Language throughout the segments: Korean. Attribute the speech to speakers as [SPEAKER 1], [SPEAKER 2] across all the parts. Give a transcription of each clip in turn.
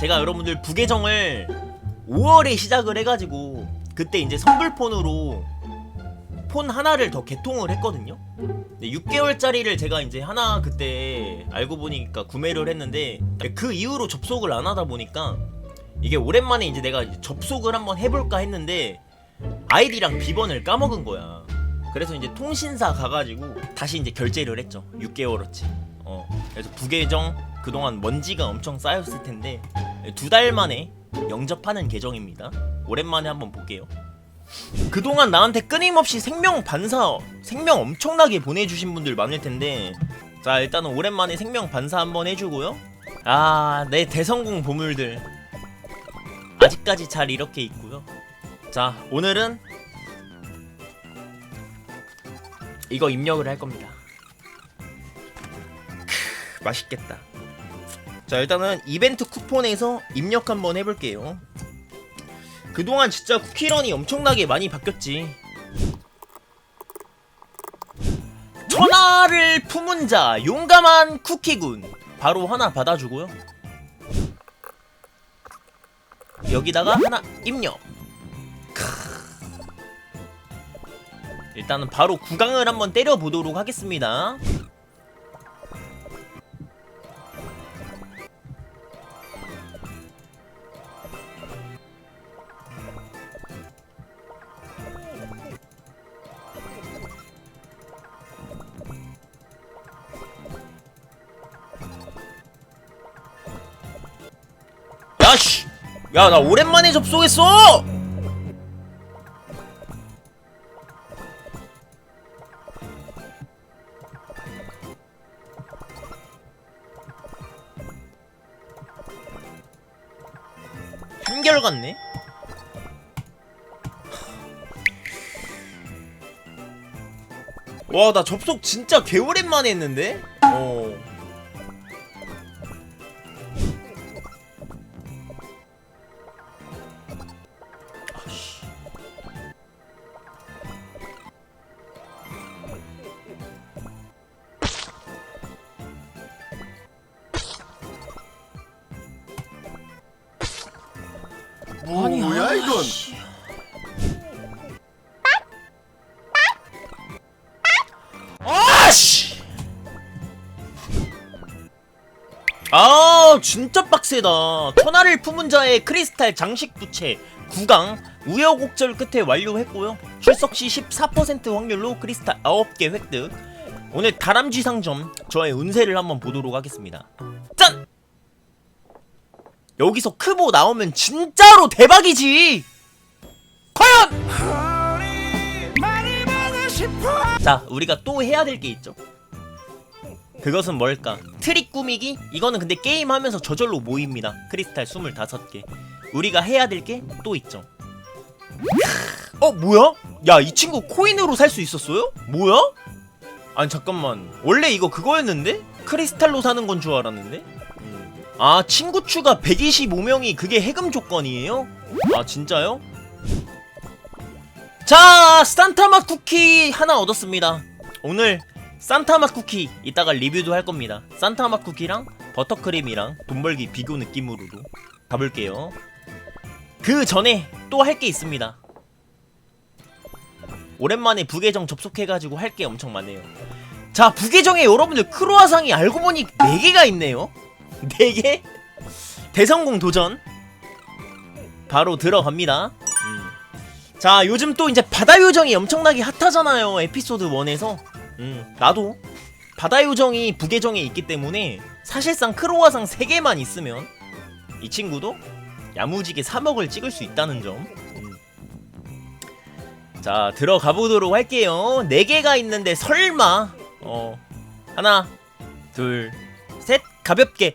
[SPEAKER 1] 제가 여러분들 부계정을 5월에 시작을 해가지고 그때 이제 선불폰으로 폰 하나를 더 개통을 했거든요. 6개월짜리를 제가 이제 하나 그때 알고 보니까 구매를 했는데 그 이후로 접속을 안 하다 보니까 이게 오랜만에 이제 내가 접속을 한번 해볼까 했는데 아이디랑 비번을 까먹은 거야. 그래서 이제 통신사 가가지고 다시 이제 결제를 했죠. 6개월어치. 어. 그래서 부계정 그동안 먼지가 엄청 쌓였을 텐데 두 달 만에 영접하는 계정입니다. 오랜만에 한번 볼게요. 그동안 나한테 끊임없이 생명 반사, 생명 엄청나게 보내주신 분들 많을 텐데 자 일단은 오랜만에 생명 반사 한번 해주고요. 아, 내 대성공 보물들 아직까지 잘 이렇게 있고요. 자, 오늘은 이거 입력을 할 겁니다. 크, 맛있겠다. 자, 일단은 이벤트 쿠폰에서 입력 한번 해볼게요. 그동안 진짜 쿠키런이 엄청나게 많이 바뀌었지. 천하를 품은 자, 용감한 쿠키군. 바로 하나 받아주고요. 여기다가 하나 입력. 크. 일단은 바로 구강을 한번 때려보도록 하겠습니다. 야, 나 오랜만에 접속했어! 한결 같네? 와, 나 접속 진짜 개오랜만에 했는데? 어.
[SPEAKER 2] 뭐야 이건?
[SPEAKER 1] 아씨. 아 진짜 빡세다 천하를 품은 자의 크리스탈 장식 부채 9강 우여곡절 끝에 완료했고요 출석 시 14% 확률로 크리스탈 9개 획득 오늘 다람쥐 상점 저의 운세를 한번 보도록 하겠습니다 짠! 여기서 크보 나오면 진짜로 대박이지 과연! 자 우리가 또 해야 될 게 있죠 그것은 뭘까? 트릭 꾸미기? 이거는 근데 게임하면서 저절로 모입니다. 크리스탈 25개. 우리가 해야 될 게 또 있죠. 어, 뭐야? 야, 이 친구 코인으로 살 수 있었어요? 뭐야? 아니, 잠깐만. 원래 이거 그거였는데? 크리스탈로 사는 건 줄 알았는데? 음. 아, 친구 추가 125명이 그게 해금 조건이에요? 아, 진짜요? 자, 산타맛 쿠키 하나 얻었습니다. 오늘 산타맛 쿠키 이따가 리뷰도 할 겁니다. 산타맛 쿠키랑 버터크림이랑 돈 벌기 비교 느낌으로도 가볼게요. 그 전에 또 할 게 있습니다. 오랜만에 부계정 접속해가지고 할 게 엄청 많네요. 자, 부계정에 여러분들 크로아상이 알고 보니 4개가 있네요. 4개? 대성공 도전. 바로 들어갑니다. 음. 자, 요즘 또 이제 바다 요정이 엄청나게 핫하잖아요. 에피소드 1에서. 음, 나도 바다 요정이 부계정에 있기 때문에 사실상 크로아상 3개만 있으면 이 친구도 야무지게 3억을 찍을 수 있다는 점. 음. 자, 들어가 보도록 할게요. 4개가 있는데 설마 어. 하나, 둘, 셋 가볍게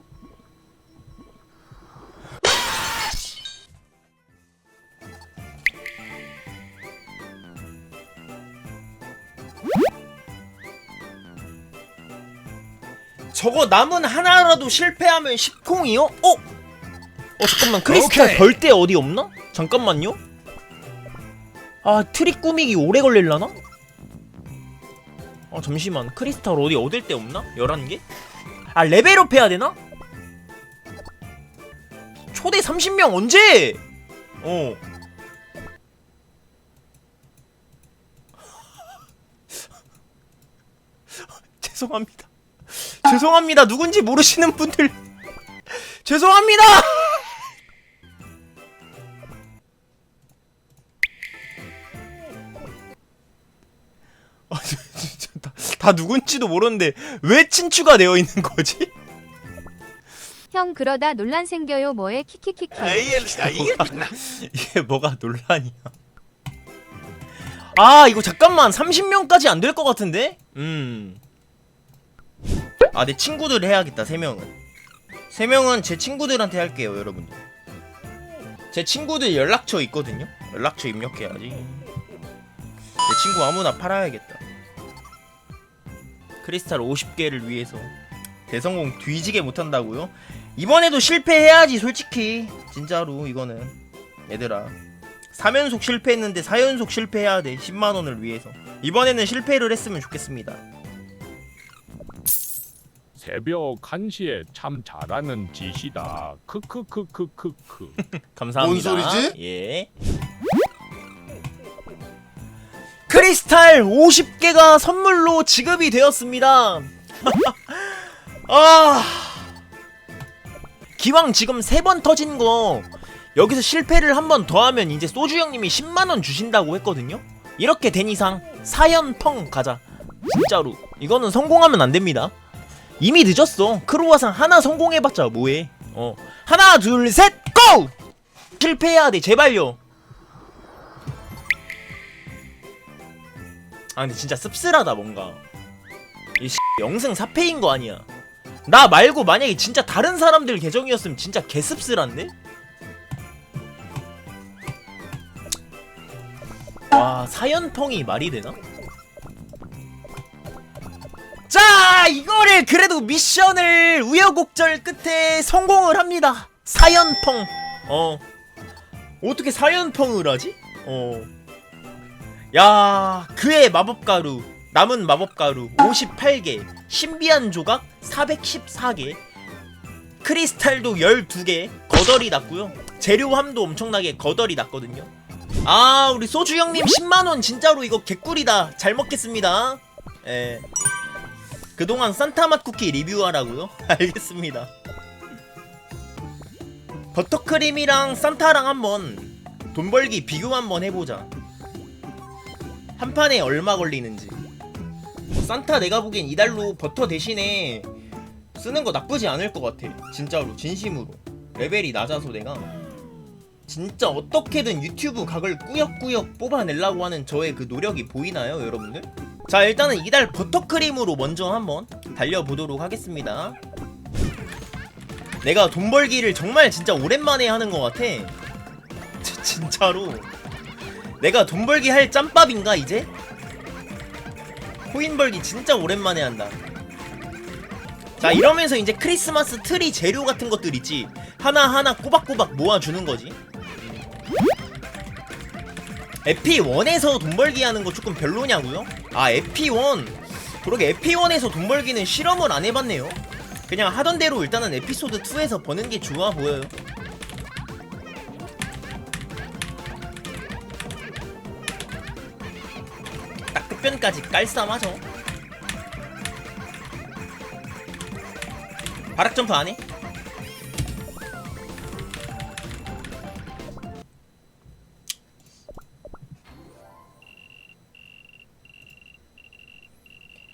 [SPEAKER 1] 저거 남은 하나라도 실패하면 10콩이요? 어? 어 잠깐만 크리스탈
[SPEAKER 2] 오케이.
[SPEAKER 1] 별대 어디 없나? 잠깐만요 아 트릭 꾸미기 오래 걸릴라나? 아 잠시만 크리스탈 어디 얻을 데 없나? 11개? 아 레벨업 해야 되나? 초대 30명 언제? 어 죄송합니다 죄송합니다 누군지 모르시는 분들 죄송합니다 아, 진짜 다, 다 누군지도 모르는데 왜 친추가 되어 있는 거지?
[SPEAKER 3] 형 그러다 논란 생겨요 뭐에 키키키키
[SPEAKER 1] 이게 뭐가 논란이야? 아 이거 잠깐만 30명까지 안 될 것 같은데? 음. 아 내 친구들 해야겠다 3명은. 3명은 제 친구들한테 할게요 여러분들. 제 친구들 연락처 있거든요? 연락처 입력해야지. 내 친구 아무나 팔아야겠다. 크리스탈 50개를 위해서. 대성공 뒤지게 못한다고요? 이번에도 실패해야지 솔직히. 진짜로 이거는. 얘들아. 3연속 실패했는데 4연속 실패해야 돼 10만원을 위해서. 이번에는 실패를 했으면 좋겠습니다
[SPEAKER 2] 새벽 1시에 참 잘하는 짓이다. 크크크크크크.
[SPEAKER 1] 감사합니다.
[SPEAKER 4] 뭔 소리지?
[SPEAKER 1] 예. 크리스탈 50개가 선물로 지급이 되었습니다. 아. 기왕 지금 세번 터진 거 여기서 실패를 한 번 더 하면 이제 소주 형님이 10만 원 주신다고 했거든요? 이렇게 된 이상 사연 펑 가자. 진짜로. 이거는 성공하면 안 됩니다 이미 늦었어. 크로와상 하나 성공해봤자 뭐해? 어. 하나 둘 셋 고! 실패해야 돼. 제발요. 아 근데 진짜 씁쓸하다 뭔가. 이 씨, 영승 사패인 거 아니야. 나 말고 만약에 진짜 다른 사람들 계정이었으면 진짜 개씁쓸한데? 와 사연펑이 말이 되나? 이거를 그래도 미션을 우여곡절 끝에 성공을 합니다 사연펑 어 어떻게 사연펑을 하지? 어. 야, 그의 마법가루, 남은 마법가루 58개, 신비한 조각 414개, 크리스탈도 12개, 거덜이 났고요. 재료함도 엄청나게 거덜이 났거든요. 아, 우리 소주 형님 10만원 진짜로 이거 개꿀이다. 잘 먹겠습니다. 예. 그동안 산타맛 쿠키 리뷰하라고요? 알겠습니다. 버터크림이랑 산타랑 한번 돈 벌기 비교 한번 해보자. 한 판에 얼마 걸리는지. 뭐 산타 내가 보기엔 이달로 버터 대신에 쓰는 거 나쁘지 않을 것 같아. 진짜로 진심으로. 레벨이 낮아서 내가 진짜 어떻게든 유튜브 각을 꾸역꾸역 뽑아내려고 하는 저의 그 노력이 보이나요, 여러분들? 자, 일단은 이달 버터크림으로 먼저 한번 달려보도록 하겠습니다. 내가 돈 벌기를 정말 진짜 오랜만에 하는 것 같아. 지- 진짜로. 내가 돈 벌기 할 짬밥인가 이제? 코인 벌기 진짜 오랜만에 한다. 자 이러면서 이제 크리스마스 트리 재료 같은 것들 있지 하나하나 꼬박꼬박 모아주는 거지 에피1에서 돈 벌기 하는 거 조금 별로냐고요? 아 에피1 그러게 에피1에서 돈 벌기는 실험을 안 해봤네요 그냥 하던 대로 일단은 에피소드 2에서 버는 게 좋아 보여요 딱 끝변까지 깔쌈하죠 바락 점프 안 해?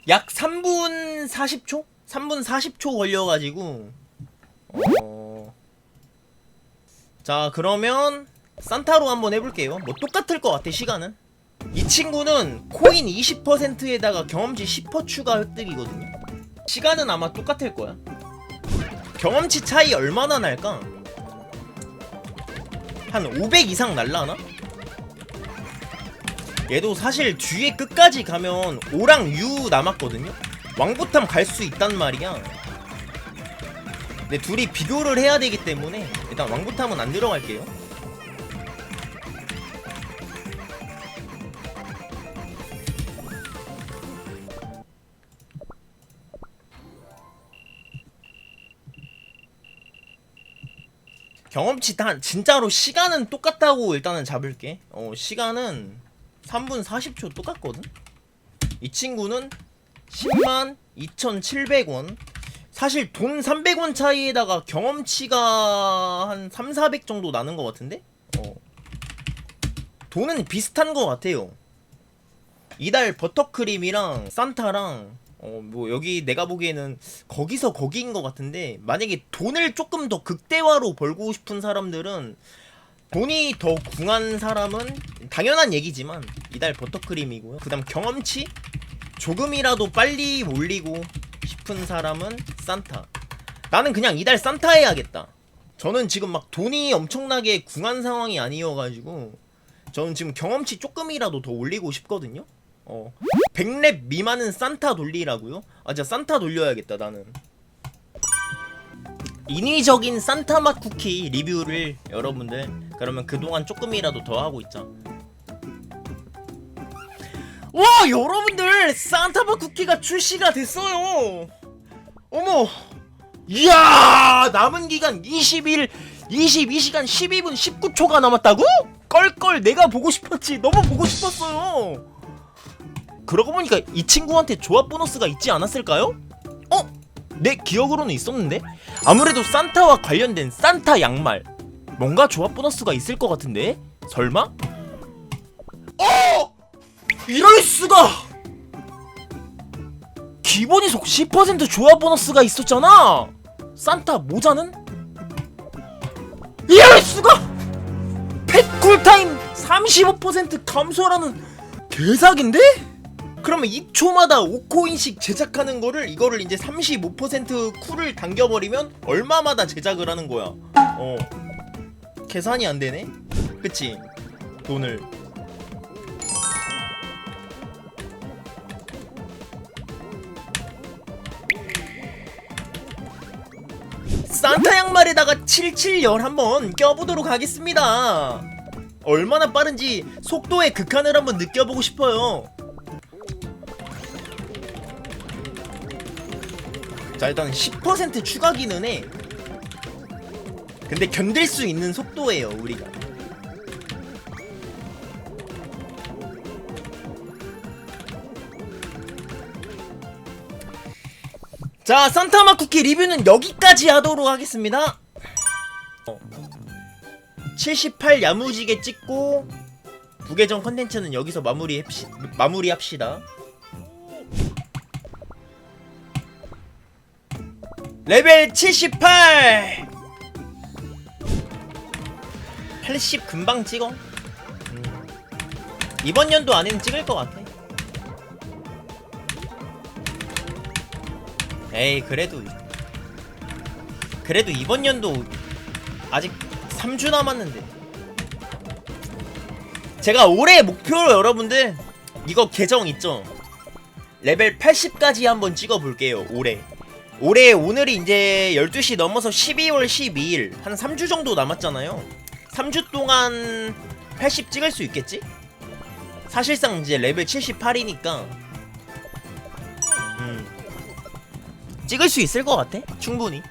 [SPEAKER 1] 약 3분 40초? 3분 40초 걸려가지고 어... 자 그러면 산타로 한번 해볼게요 뭐 똑같을 것 같아 시간은 이 친구는 코인 20%에다가 경험치 10% 추가 획득이거든요 시간은 아마 똑같을 거야 경험치 차이 얼마나 날까? 한 500 이상 날라나? 얘도 사실 뒤에 끝까지 가면 오랑 유 남았거든요? 왕부탐 갈 수 있단 말이야 근데 둘이 비교를 해야 되기 때문에 일단 왕부탐은 안 들어갈게요. 경험치 단 진짜로 시간은 똑같다고 일단은 잡을게. 어 시간은 3분 40초 똑같거든. 이 친구는 10만 2,700원. 사실 돈 300원 차이에다가 경험치가 한 3, 400 정도 나는 것 같은데? 어. 돈은 비슷한 것 같아요. 이달 버터크림이랑 산타랑 어 뭐 여기 내가 보기에는 거기서 거기인 것 같은데 만약에 돈을 조금 더 극대화로 벌고 싶은 사람들은 돈이 더 궁한 사람은 당연한 얘기지만 이달 버터크림이고요. 그다음 경험치 조금이라도 빨리 올리고 싶은 사람은 산타. 나는 그냥 이달 산타 해야겠다. 저는 지금 막 돈이 엄청나게 궁한 상황이 아니어가지고 저는 지금 경험치 조금이라도 더 올리고 싶거든요. 어. 100렙 미만은 산타 돌리라고요? 아, 진짜 산타 돌려야겠다, 나는. 인위적인 산타 맛 쿠키 리뷰를 여러분들 그러면 그동안 조금이라도 더 하고 있자. 와, 여러분들 산타 맛 쿠키가 출시가 됐어요. 어머. 이야, 남은 기간 20일 22시간 12분 19초가 남았다고? 껄껄 내가 보고 싶었지. 너무 보고 싶었어요. 그러고 보니까 이 친구한테 조합 보너스가 있지 않았을까요? 어? 내 기억으로는 있었는데? 아무래도 산타와 관련된 산타 양말 뭔가 조합 보너스가 있을 것 같은데? 설마? 어! 이럴 수가! 기본이 속 10% 조합 보너스가 있었잖아! 산타 모자는? 이럴 수가! 펫 쿨타임 35% 감소라는 개사기인데? 그러면 2초마다 5코인씩 제작하는 거를 이거를 이제 35% 쿨을 당겨버리면 얼마마다 제작을 하는 거야? 어. 계산이 안 되네? 그치? 돈을. 산타 양말에다가 77열 한번 껴보도록 하겠습니다. 얼마나 빠른지 속도의 극한을 한번 느껴보고 싶어요 자 일단 10% 추가기는 해 근데 견딜 수 있는 속도예요 우리가. 자 산타마 쿠키 리뷰는 여기까지 하도록 하겠습니다. 78 야무지게 찍고 부계정 컨텐츠는 여기서 마무리 마무리합시다 레벨 78 80 금방 찍어. 음. 이번 연도 안에는 찍을 것 같아. 에이 그래도 그래도 이번 연도 아직 3주 남았는데. 제가 올해 목표로 여러분들 이거 계정 있죠? 레벨 80까지 한번 찍어 볼게요 올해 올해 오늘이 이제 12시 넘어서 12월 12일 한 3주 정도 남았잖아요. 3주 동안 80 찍을 수 있겠지? 사실상 이제 레벨 78이니까. 음. 찍을 수 있을 것 같아? 충분히